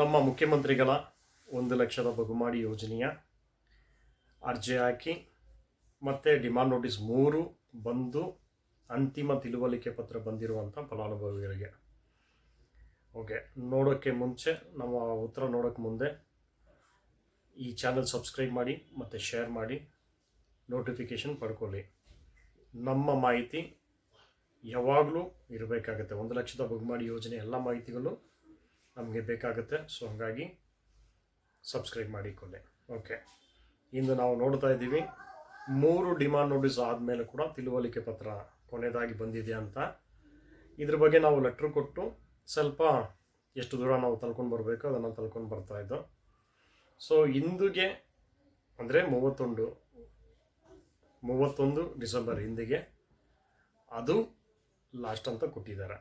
ನಮ್ಮ ಮುಖ್ಯಮಂತ್ರಿಗಳ ಒಂದು ಲಕ್ಷದ ಬಹುಮಾಡಿ ಯೋಜನೆಯ ಅರ್ಜಿ ಹಾಕಿ, ಮತ್ತು ಡಿಮಾಂಡ್ ನೋಟಿಸ್ ಮೂರು ಬಂದು ಅಂತಿಮ ತಿಳುವಳಿಕೆ ಪತ್ರ ಬಂದಿರುವಂಥ ಫಲಾನುಭವಿಗಳಿಗೆ. ಓಕೆ ನೋಡೋಕ್ಕೆ ಮುಂಚೆ, ನಮ್ಮ ಉತ್ತರ ನೋಡೋಕ್ಕೆ ಮುಂದೆ ಈ ಚಾನಲ್ ಸಬ್ಸ್ಕ್ರೈಬ್ ಮಾಡಿ, ಮತ್ತು ಶೇರ್ ಮಾಡಿ, ನೋಟಿಫಿಕೇಷನ್ ಪಡ್ಕೊಳ್ಳಿ. ನಮ್ಮ ಮಾಹಿತಿ ಯಾವಾಗಲೂ ಇರಬೇಕಾಗುತ್ತೆ. ಒಂದು ಲಕ್ಷದ ಬಹುಮಾಡಿ ಯೋಜನೆ, ಎಲ್ಲ ಮಾಹಿತಿಗಳು ನಮಗೆ ಬೇಕಾಗುತ್ತೆ. ಸೊ ಹಾಗಾಗಿ ಸಬ್ಸ್ಕ್ರೈಬ್ ಮಾಡಿಕೊಳ್ಳಿ. ಓಕೆ ಇಂದು ನಾವು ನೋಡ್ತಾ ಇದ್ದೀವಿ, ಮೂರು ಡಿಮಾಂಡ್ ನೋಟಿಸ್ ಆದಮೇಲೆ ಕೂಡ ತಿಳುವಳಿಕೆ ಪತ್ರ ಕೊನೆಯದಾಗಿ ಬಂದಿದೆಯಾ ಅಂತ. ಇದ್ರ ಬಗ್ಗೆ ನಾವು ಲೆಟ್ರ್ ಕೊಟ್ಟು ಸ್ವಲ್ಪ ಎಷ್ಟು ದೂರ ನಾವು ತಲ್ಕೊಂಡು ಬರಬೇಕು, ಅದನ್ನು ತಲ್ಕೊಂಡು ಬರ್ತಾ ಇದ್ದೋ. ಸೊ ಇಂದಿಗೆ ಅಂದರೆ ಮೂವತ್ತೊಂದು ಮೂವತ್ತೊಂದು ಡಿಸೆಂಬರ್ ಹಿಂದಿಗೆ ಅದು ಲಾಸ್ಟ್ ಅಂತ ಕೊಟ್ಟಿದ್ದಾರೆ.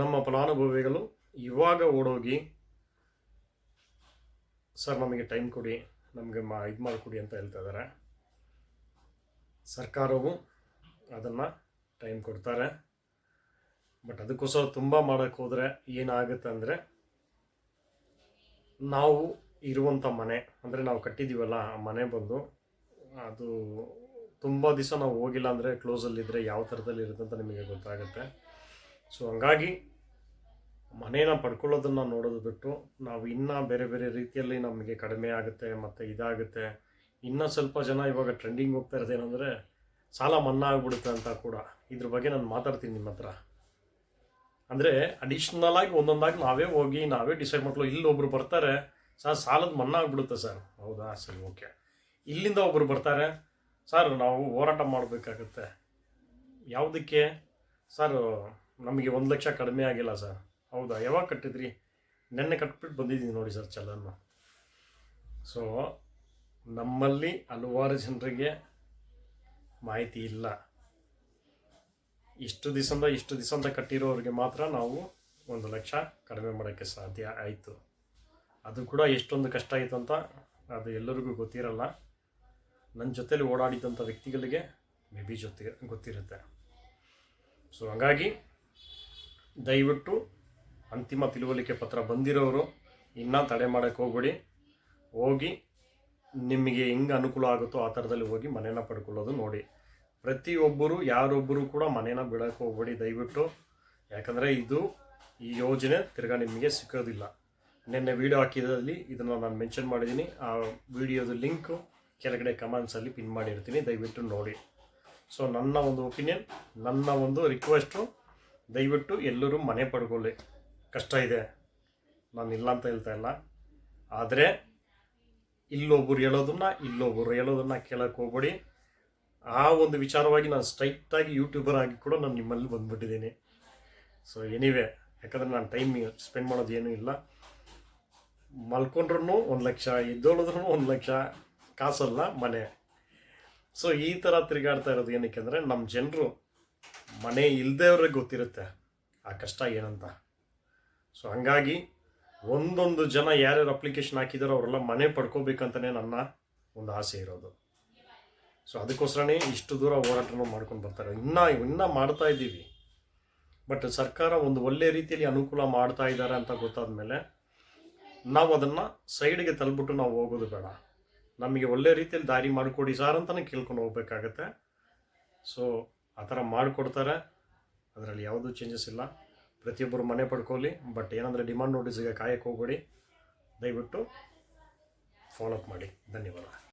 ನಮ್ಮ ಫಲಾನುಭವಿಗಳು ಇವಾಗ ಓಡೋಗಿ, ಸರ್ ನಮಗೆ ಟೈಮ್ ಕೊಡಿ, ನಮಗೆ ಮಾ ಇದು ಮಾಡಿಕೊಡಿ ಅಂತ ಹೇಳ್ತಾ ಇದ್ದಾರೆ. ಸರ್ಕಾರವು ಅದನ್ನು ಟೈಮ್ ಕೊಡ್ತಾರೆ. ಬಟ್ ಅದಕ್ಕೋಸ್ಕರ ತುಂಬ ಮಾಡೋಕ್ಕೆ ಹೋದರೆ ಏನಾಗುತ್ತೆ ಅಂದರೆ, ನಾವು ಇರುವಂಥ ಮನೆ, ಅಂದರೆ ನಾವು ಕಟ್ಟಿದ್ದೀವಲ್ಲ ಆ ಮನೆ ಬಂದು, ಅದು ತುಂಬ ದಿವಸ ನಾವು ಹೋಗಿಲ್ಲ ಅಂದರೆ ಕ್ಲೋಸಲ್ಲಿದ್ದರೆ ಯಾವ ಥರದಲ್ಲಿ ಇರುತ್ತೆ ಅಂತ ನಿಮಗೆ ಗೊತ್ತಾಗುತ್ತೆ. ಸೊ ಹಂಗಾಗಿ ಮನೇನ ಪಡ್ಕೊಳ್ಳೋದನ್ನು ನೋಡೋದು ಬಿಟ್ಟು ನಾವು ಇನ್ನೂ ಬೇರೆ ಬೇರೆ ರೀತಿಯಲ್ಲಿ ನಮಗೆ ಕಡಿಮೆ ಆಗುತ್ತೆ ಮತ್ತು ಇದಾಗುತ್ತೆ. ಇನ್ನೂ ಸ್ವಲ್ಪ ಜನ ಇವಾಗ ಟ್ರೆಂಡಿಂಗ್ ಹೋಗ್ತಾ ಇರೋದೇನೆಂದರೆ ಸಾಲ ಮನ್ನಾ ಆಗಿಬಿಡುತ್ತೆ ಅಂತ ಕೂಡ. ಇದ್ರ ಬಗ್ಗೆ ನಾನು ಮಾತಾಡ್ತೀನಿ ನಿಮ್ಮ ಹತ್ರ. ಅಂದರೆ ಅಡಿಷ್ನಲಾಗಿ ಒಂದೊಂದಾಗಿ ನಾವೇ ಹೋಗಿ ನಾವೇ ಡಿಸೈಡ್ ಮಾಡ್ಕೊಳ್ಳೋ, ಇಲ್ಲಿ ಒಬ್ಬರು ಬರ್ತಾರೆ, ಸರ್ ಸಾಲದ ಮನ್ನಾ ಆಗ್ಬಿಡುತ್ತೆ ಸರ್. ಹೌದಾ? ಸರಿ ಓಕೆ ಇಲ್ಲಿಂದ ಒಬ್ಬರು ಬರ್ತಾರೆ, ಸರ್, ನಾವು ಹೋರಾಟ ಮಾಡಬೇಕಾಗತ್ತೆ. ಯಾವುದಕ್ಕೆ? ಸರ್, ನಮಗೆ ಒಂದು ಲಕ್ಷ ಕಡಿಮೆ ಆಗಿಲ್ಲ ಸರ್. ಹೌದಾ? ಯಾವಾಗ ಕಟ್ಟಿದ್ರಿ? ನೆನ್ನೆ ಕಟ್ಬಿಟ್ಟು ಬಂದಿದ್ದೀನಿ ನೋಡಿ ಸರ್ ಚಲನ್ನು ಸೊ ನಮ್ಮಲ್ಲಿ ಹಲವಾರು ಜನರಿಗೆ ಮಾಹಿತಿ ಇಲ್ಲ. ಇಷ್ಟು ದಿವಸದಿಂದ ಇಷ್ಟು ದಿವಸದಿಂದ ಕಟ್ಟಿರೋರಿಗೆ ಮಾತ್ರ ನಾವು ಒಂದು ಲಕ್ಷ ಕಡಿಮೆ ಮಾಡೋಕ್ಕೆ ಸಾಧ್ಯ ಆಯಿತು. ಅದು ಕೂಡ ಎಷ್ಟೊಂದು ಕಷ್ಟ ಆಯಿತು ಅಂತ ಅದು ಎಲ್ಲರಿಗೂ ಗೊತ್ತಿರಲ್ಲ. ನನ್ನ ಜೊತೇಲಿ ಓಡಾಡಿದಂಥ ವ್ಯಕ್ತಿಗಳಿಗೆ ಮೇ ಬಿ ಜೊತೆ ಗೊತ್ತಿರುತ್ತೆ. ಸೊ ಹಾಗಾಗಿ ದಯವಿಟ್ಟು ಅಂತಿಮ ತಿಳುವಳಿಕೆ ಪತ್ರ ಬಂದಿರೋರು, ಇನ್ನೂ ತಡೆ ಮಾಡೋಕ್ಕೆ ಹೋಗ್ಬೇಡಿ. ಹೋಗಿ ನಿಮಗೆ ಹೆಂಗೆ ಅನುಕೂಲ ಆಗುತ್ತೋ ಆ ಥರದಲ್ಲಿ ಹೋಗಿ ಮನೇನ ಪಡ್ಕೊಳ್ಳೋದು ನೋಡಿ. ಪ್ರತಿಯೊಬ್ಬರು, ಯಾರೊಬ್ಬರು ಕೂಡ ಮನೇನ ಬಿಡೋಕ್ಕೆ ಹೋಗ್ಬೇಡಿ ದಯವಿಟ್ಟು. ಯಾಕಂದರೆ ಇದು ಈ ಯೋಜನೆ ತಿರ್ಗಾ ನಿಮಗೆ ಸಿಕ್ಕೋದಿಲ್ಲ. ನಿನ್ನೆ ವೀಡಿಯೋ ಹಾಕಿದಲ್ಲಿ ಇದನ್ನು ನಾನು ಮೆನ್ಷನ್ ಮಾಡಿದ್ದೀನಿ. ಆ ವಿಡಿಯೋದ ಲಿಂಕು ಕೆಳಗಡೆ ಕಮೆಂಟ್ಸಲ್ಲಿ ಪಿನ್ ಮಾಡಿರ್ತೀನಿ, ದಯವಿಟ್ಟು ನೋಡಿ. ಸೊ ನನ್ನ ಒಂದು ಒಪಿನಿಯನ್ ನನ್ನ ಒಂದು ರಿಕ್ವೆಸ್ಟು ದಯವಿಟ್ಟು ಎಲ್ಲರೂ ಮನೆ ಪಡ್ಕೊಳ್ಳಿ. ಕಷ್ಟ ಇದೆ. ನಾನು ಇಲ್ಲ ಅಂತ ಹೇಳ್ತಾ ಇಲ್ಲ. ಆದರೆ ಇಲ್ಲೊಬ್ಬರು ಹೇಳೋದನ್ನ ಇಲ್ಲೊಬ್ಬರು ಹೇಳೋದನ್ನ ಕೇಳಕ್ಕೆ ಹೋಗ್ಬೇಡಿ. ಆ ಒಂದು ವಿಚಾರವಾಗಿ ನಾನು ಸ್ಟ್ರೈಟಾಗಿ ಯೂಟ್ಯೂಬರ್ ಆಗಿ ಕೂಡ ನಾನು ನಿಮ್ಮಲ್ಲಿ ಬಂದ್ಬಿಟ್ಟಿದ್ದೀನಿ. ಸೊ ಎನಿವೆ ಯಾಕಂದರೆ ನಾನು ಟೈಮ್ ಸ್ಪೆಂಡ್ ಮಾಡೋದು ಏನೂ ಇಲ್ಲ. ಮಲ್ಕೊಂಡ್ರೂ ಒಂದು ಲಕ್ಷ ಎದ್ದೋಳಿದ್ರೂ ಒಂದು ಲಕ್ಷ, ಕಾಸಲ್ಲ ಮನೆ. ಸೊ ಈ ಥರ ತಿರುಗಾಡ್ತಾ ಇರೋದು ಏನಕ್ಕೆ ಅಂದರೆ ನಮ್ಮ ಜನರು ಮನೆ ಇಲ್ಲದವ್ರಿಗೆ ಗೊತ್ತಿರುತ್ತೆ ಆ ಕಷ್ಟ ಏನಂತ. ಸೊ ಹಂಗಾಗಿ ಒಂದೊಂದು ಜನ ಯಾರ್ಯಾರು ಅಪ್ಲಿಕೇಶನ್ ಹಾಕಿದಾರೋ ಅವರೆಲ್ಲ ಮನೆ ಪಡ್ಕೋಬೇಕಂತಲೇ ನನ್ನ ಒಂದು ಆಸೆ ಇರೋದು. ಸೊ ಅದಕ್ಕೋಸ್ಕರನೇ ಇಷ್ಟು ದೂರ ಹೋರಾಟನೂ ಮಾಡ್ಕೊಂಡು ಬರ್ತಾರೆ. ಇನ್ನೂ ಇನ್ನೂ ಮಾಡ್ತಾ ಇದ್ದೀವಿ. ಬಟ್ ಸರ್ಕಾರ ಒಂದು ಒಳ್ಳೆ ರೀತಿಯಲ್ಲಿ ಅನುಕೂಲ ಮಾಡ್ತಾ ಇದ್ದಾರೆ ಅಂತ ಗೊತ್ತಾದ ಮೇಲೆ ನಾವು ಅದನ್ನು ಸೈಡ್ಗೆ ತಳ್ಬಿಟ್ಟು ನಾವು ಹೋಗೋದು ಬೇಡ. ನಮಗೆ ಒಳ್ಳೆ ರೀತಿಯಲ್ಲಿ ದಾರಿ ಮಾಡಿಕೊಡಿ ಸಾರ್ ಅಂತಲೇ ಕೇಳ್ಕೊಂಡು ಹೋಗ್ಬೇಕಾಗತ್ತೆ. ಸೊ ಆ ಥರ ಮಾಡಿಕೊಡ್ತಾರೆ. ಅದರಲ್ಲಿ ಯಾವುದೂ ಚೇಂಜಸ್ ಇಲ್ಲ. ಪ್ರತಿಯೊಬ್ಬರು ಮನೆ ಪಡ್ಕೊಳ್ಳಿ ಬಟ್ ಏನಂದರೆ ಡಿಮಾಂಡ್ ನೋಟಿಸ್ಗೆ ಕಾಯಕ್ಕೆ ಹೋಗ್ಬೇಡಿ. ದಯವಿಟ್ಟು ಫಾಲೋ ಅಪ್ ಮಾಡಿ. ಧನ್ಯವಾದ.